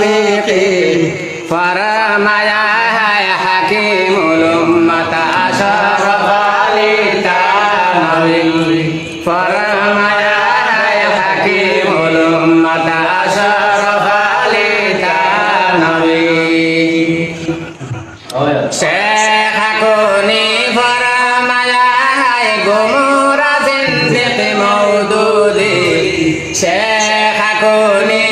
হাকিকি ফরমায়া হায় হাকিমুল উম্মত আশরফ আলী তানবী। ফরমায়া হায় হাকিমুল উম্মত আশরফ আলী তানবী। শেখ হাকুনি ফরমায়া হায় গুমরা জিন্দিক মৌদুদি শেখ হাকুনি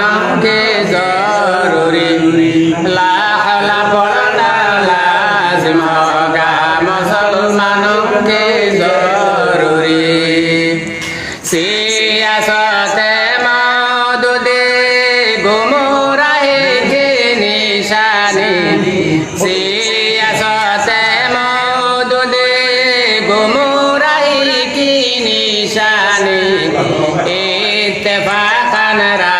নামকে জরুরি। লা হাওলা পড়ানা লাজিম হগা মুসলমানকে জরুরি। সিয়াসতে মদুদে গুমরাহে কে নিশানি। সিয়াসতে মদুদে গুমরাহে কি নিশানি। ইত্তেফাকান রা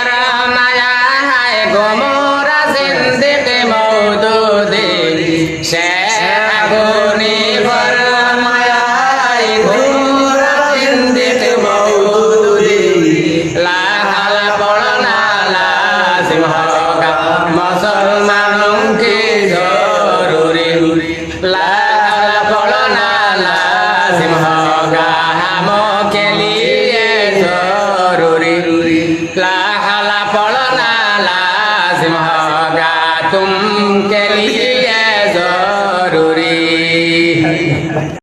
মানুষকে ধরে লাল পড়না লাসিম হগা হাম খেলিয়ে ধরে লাহালা পড়না লাসিম হগা তুম খেলিয়ে